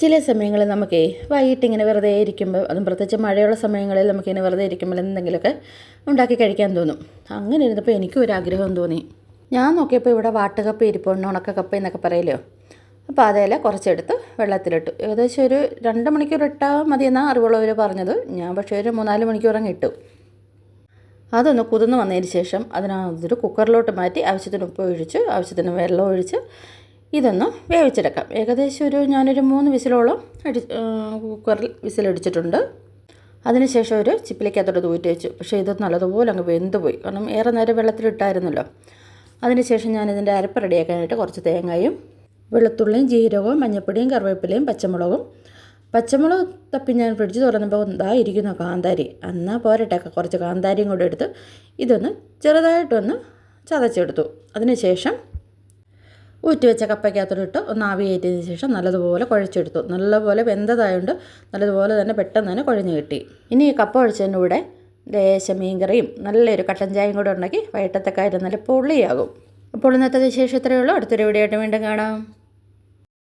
ചില സമയങ്ങളിൽ നമുക്ക് വൈകിട്ട് ഇങ്ങനെ വെറുതെ ഇരിക്കുമ്പോൾ അതും പ്രത്യേകിച്ച് മഴയുള്ള സമയങ്ങളിൽ നമുക്കിങ്ങനെ വെറുതെ ഇരിക്കുമ്പോൾ എന്തെങ്കിലുമൊക്കെ ഉണ്ടാക്കി കഴിക്കാൻ തോന്നും. അങ്ങനെ ഇരുന്നപ്പോൾ എനിക്കും ഒരു ആഗ്രഹം തോന്നി. ഞാൻ നോക്കിയപ്പോൾ ഇവിടെ വാട്ടുകപ്പ ഇരിപ്പുണ്ട് ഉണക്കക്കപ്പ എന്നൊക്കെ പറയലോ അപ്പോൾ അതേല കുറച്ചെടുത്ത് വെള്ളത്തിലിട്ടു. ഏകദേശം ഒരു രണ്ട് മണിക്കൂർ ഇട്ടാൽ മതിയെന്നാണ് അറിവുള്ളവർ പറഞ്ഞത്. ഞാൻ പക്ഷേ ഒരു മൂന്നാൽ മണിക്കൂറങ്ങ് ഇട്ടു. അതൊന്ന് കുതിർന്ന് വന്നതിന് ശേഷം അതിനകത്തൊരു കുക്കറിലോട്ട് മാറ്റി ആവശ്യത്തിന് ഉപ്പ് ഒഴിച്ച് ആവശ്യത്തിന് വെള്ളം ഒഴിച്ച് ഇതൊന്ന് വേവിച്ചെടുക്കാം. ഏകദേശം ഒരു ഞാനൊരു മൂന്ന് വിസിലോളം അടി കുക്കറിൽ വിസിലടിച്ചിട്ടുണ്ട്. അതിനുശേഷം ഒരു ചിപ്പിലേക്കകത്തോട്ട് തൂറ്റി വെച്ചു. പക്ഷേ ഇത് നല്ലതുപോലെ അങ്ങ് വെന്ത് പോയി കാരണം ഏറെ നേരം വെള്ളത്തിലിട്ടായിരുന്നല്ലോ. അതിനുശേഷം ഞാനിതിന്റെ അരപ്പ് റെഡിയാക്കാനായിട്ട് കുറച്ച് തേങ്ങയും വെളുത്തുള്ളിയും ജീരകവും മഞ്ഞൾപ്പൊടിയും കറിവേപ്പിലയും പച്ചമുളകും. പച്ചമുളക് തപ്പി ഞാൻ ഫ്രിഡ്ജ് തുറന്നപ്പോൾ ഇതാ ഇരിക്കുന്ന കാന്താരി. എന്നാൽ പോരട്ടെ കുറച്ച് കാന്താരിയും കൂടെ എടുത്ത് ഇതൊന്ന് ചെറുതായിട്ടൊന്ന് ചതച്ചെടുത്തു. അതിനുശേഷം ഊറ്റി വെച്ച കപ്പയ്ക്കകത്തോട്ട് ഒന്ന് ആവി കയറ്റിയതിന് ശേഷം നല്ലതുപോലെ കുഴച്ചെടുത്തു. നല്ലപോലെ വെന്തതായതുകൊണ്ട് നല്ലതുപോലെ തന്നെ പെട്ടെന്ന് തന്നെ കുഴഞ്ഞ് കിട്ടി. ഇനി ഈ കപ്പ കുഴച്ചതിന്റെ കൂടെ ലേശം മീൻകറിയും നല്ലൊരു കട്ടൻ ചായയും കൂടെ ഉണ്ടെങ്കിൽ വൈകിട്ടത്തെ കാര്യം നല്ല പൊള്ളിയാകും. അപ്പോൾ ഇന്നത്തെ വിശേഷം ഇത്രയേ ഉള്ളൂ. അടുത്തൊരു വീഡിയോ ആയിട്ട് വീണ്ടും കാണാം.